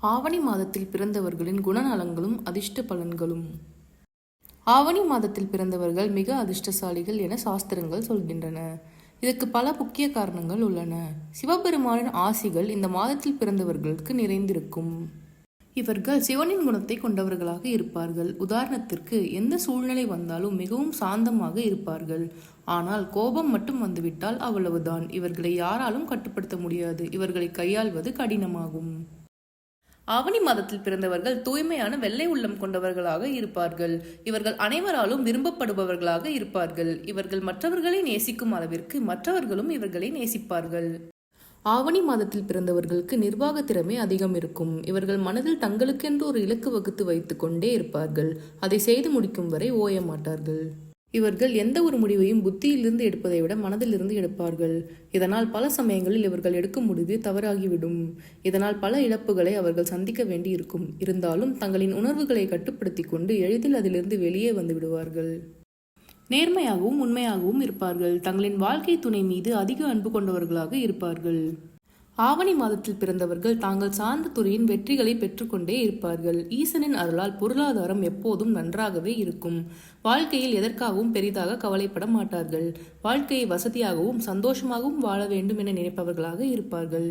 ஆவணி மாதத்தில் பிறந்தவர்களின் குணநலங்களும் அதிர்ஷ்ட பலன்களும். ஆவணி மாதத்தில் பிறந்தவர்கள் மிக அதிர்ஷ்டசாலிகள் என சாஸ்திரங்கள் சொல்கின்றன. இதற்கு பல முக்கிய காரணங்கள் உள்ளன. சிவபெருமானின் ஆசிகள் இந்த மாதத்தில் பிறந்தவர்களுக்கு நிறைந்திருக்கும். இவர்கள் சிவனின் குணத்தை கொண்டவர்களாக இருப்பார்கள். உதாரணத்திற்கு எந்த சூழ்நிலை வந்தாலும் மிகவும் சாந்தமாக இருப்பார்கள். ஆனால் கோபம் மட்டும் வந்துவிட்டால் அவ்வளவுதான். இவர்களை யாராலும் கட்டுப்படுத்த முடியாது. இவர்களை கையாள்வது கடினமாகும். ஆவணி மாதத்தில் பிறந்தவர்கள் தூய்மையான வெள்ளை உள்ளம் கொண்டவர்களாக இருப்பார்கள். இவர்கள் அனைவராலும் விரும்பப்படுபவர்களாக இருப்பார்கள். இவர்கள் மற்றவர்களை நேசிக்கும் அளவிற்கு மற்றவர்களும் இவர்களை நேசிப்பார்கள். ஆவணி மாதத்தில் பிறந்தவர்களுக்கு நிர்வாக திறமை அதிகம் இருக்கும். இவர்கள் மனதில் தங்களுக்கென்று ஒரு இலக்கு வகுத்து வைத்துக் கொண்டே இருப்பார்கள். அதை செய்து முடிக்கும் வரை ஓய மாட்டார்கள். இவர்கள் எந்த ஒரு முடிவையும் புத்தியிலிருந்து எடுப்பதை விட மனதிலிருந்து எடுப்பார்கள். இதனால் பல சமயங்களில் இவர்கள் எடுக்கும் முடிவு தவறாகிவிடும். இதனால் பல இழப்புகளை அவர்கள் சந்திக்க வேண்டியிருக்கும். இருந்தாலும் தங்களின் உணர்வுகளை கட்டுப்படுத்தி கொண்டு எளிதில் அதிலிருந்து வெளியே வந்து விடுவார்கள். நேர்மையாகவும் உண்மையாகவும் இருப்பார்கள். தங்களின் வாழ்க்கை துணை மீது அதிக அன்பு கொண்டவர்களாக இருப்பார்கள். ஆவணி மாதத்தில் பிறந்தவர்கள் தாங்கள் சார்ந்த துறையின் வெற்றிகளை பெற்றுக்கொண்டே இருப்பார்கள். ஈசனின் அருளால் பொருளாதாரம் எப்போதும் நன்றாகவே இருக்கும். வாழ்க்கையில் எதற்காகவும் பெரிதாக கவலைப்பட மாட்டார்கள். வாழ்க்கையை வசதியாகவும் சந்தோஷமாகவும் வாழ வேண்டும் என நினைப்பவர்களாக இருப்பார்கள்.